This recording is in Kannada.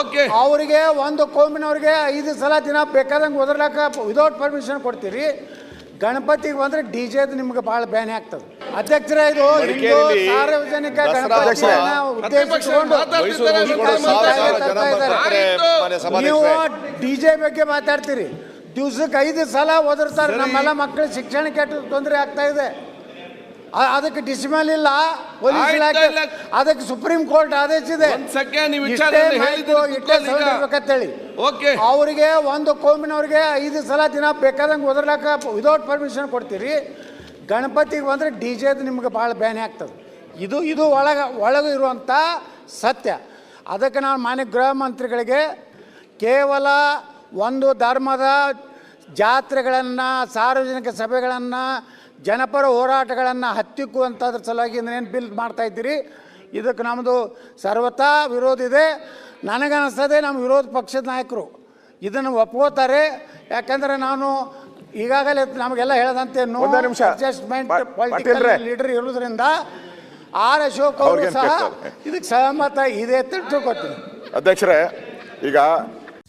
ಓಕೆ ಅವರಿಗೆ ಒಂದು ಕೋಮಿನವ್ರಿಗೆ ಐದು ಸಲ ದಿನ ಬೇಕಾದಂಗೆ ಒದರ್ಲಾಕ ವಿದೌಟ್ ಪರ್ಮಿಷನ್ ಕೊಡ್ತೀರಿ. ಗಣಪತಿಗೆ ಬಂದ್ರೆ ಡಿ ಜೆದು ನಿಮ್ಗೆ ಭಾಳ ಬೇನೆ ಆಗ್ತದೆ. ಅಧ್ಯಕ್ಷರೇ ಇದು ಹಿಂದೂ ಮಡಿಕೇರಿಯಲ್ಲಿ ಸಾರ್ವಜನಿಕ ಗಣಪತಿ ಗಣಪತಿಯನ್ನ ಉದ್ದೇಶಿಸಿಕೊಂಡು ಮನೆ ನೀವು ಡಿ ಜೆ ಬಗ್ಗೆ ಮಾತಾಡ್ತೀರಿ. ದಿವ್ಸಕ್ಕೆ ಐದು ಸಲ ಓದಿರ್ತಾರೆ ನಮ್ಮೆಲ್ಲ ಮಕ್ಕಳು ಶಿಕ್ಷಣ ಕೆಟ್ಟ ತೊಂದರೆ ಆಗ್ತಾ ಇದೆ. ಅ- ಅದಕ್ಕೆ ಡಿಸಿಮಲ್ ಇಲ್ಲ ಪೊಲೀಸ್ ಆಯ್ತು, ಇಲಾಖೆ ಇಲ್ಲ. ಅದಕ್ಕೆ ಸುಪ್ರೀಂ ಕೋರ್ಟ್ ಆದೇಶಿದೆ ಒಂದ್ ನೀವು ಇಷ್ಟೇ ವಿಚಾರವನ್ನು ಮಾಹಿತಿ, ಹೇಳಿದ್ರೆ ಇಷ್ಟೇ ಕುತ್ಕೊಳ್ಳಿ ಈಗ. Sound okay. ಅವರಿಗೆ ಒಂದು ಕೋಮಿನವ್ರಿಗೆ ಐದು ಸಲ ದಿನ ಬೇಕಾದಂಗೆ ಒದರ್ಲಾಕ ವಿದೌಟ್ ಪರ್ಮಿಷನ್ ಕೊಡ್ತೀರಿ. ಗಣಪತಿಗೆ ಬಂದರೆ ಡಿ ಜೆದು ನಿಮ್ಗೆ ಭಾಳ ಬೇನೆ ಆಗ್ತದೆ. ಇದು ಇದು ಒಳಗ ಒಳಗೆ ಇರುವಂಥ ಸತ್ಯ. ಅದಕ್ಕೆ ನಾನು ಮಾನ್ಯ ಗೃಹ ಮಂತ್ರಿಗಳಿಗೆ ಕೇವಲ ಒಂದು ಧರ್ಮದ ಜಾತ್ರೆಗಳನ್ನು ಸಾರ್ವಜನಿಕ ಸಭೆಗಳನ್ನು ಜನಪರ ಹೋರಾಟಗಳನ್ನು ಹತ್ತಿಕ್ಕುವಂಥದ್ರ ಸಲುವಾಗಿ ಏನು ಬಿಲ್ ಮಾಡ್ತಾ ಇದ್ದೀರಿ? ಇದಕ್ಕೆ ನಮ್ಮದು ಸರ್ವತಾ ವಿರೋಧ ಇದೆ. ನನಗನ್ನಿಸ್ತದೆ ನಮ್ಮ ವಿರೋಧ ಪಕ್ಷದ ನಾಯಕರು ಇದನ್ನು ಒಪ್ಕೋತಾರೆ. ಯಾಕಂದರೆ ನಾನು ಈಗಾಗಲೇ ನಮಗೆಲ್ಲ ಹೇಳದಂತೆ ನೋ. ಅಡ್ಜಸ್ಟ್ಮೆಂಟ್ ಪೊಲಿಟಿಕಲ್ ಲೀಡರ್ ಇರೋದ್ರಿಂದ ಆರ್ ಅಶೋಕ್ ಅವರು ಸಹ ಇದಕ್ಕೆ ಸಹಮತ ಇದೆ ಅಂತ ತಿಳ್ಕೊತೀನಿ. ಅಧ್ಯಕ್ಷರೇ ಈಗ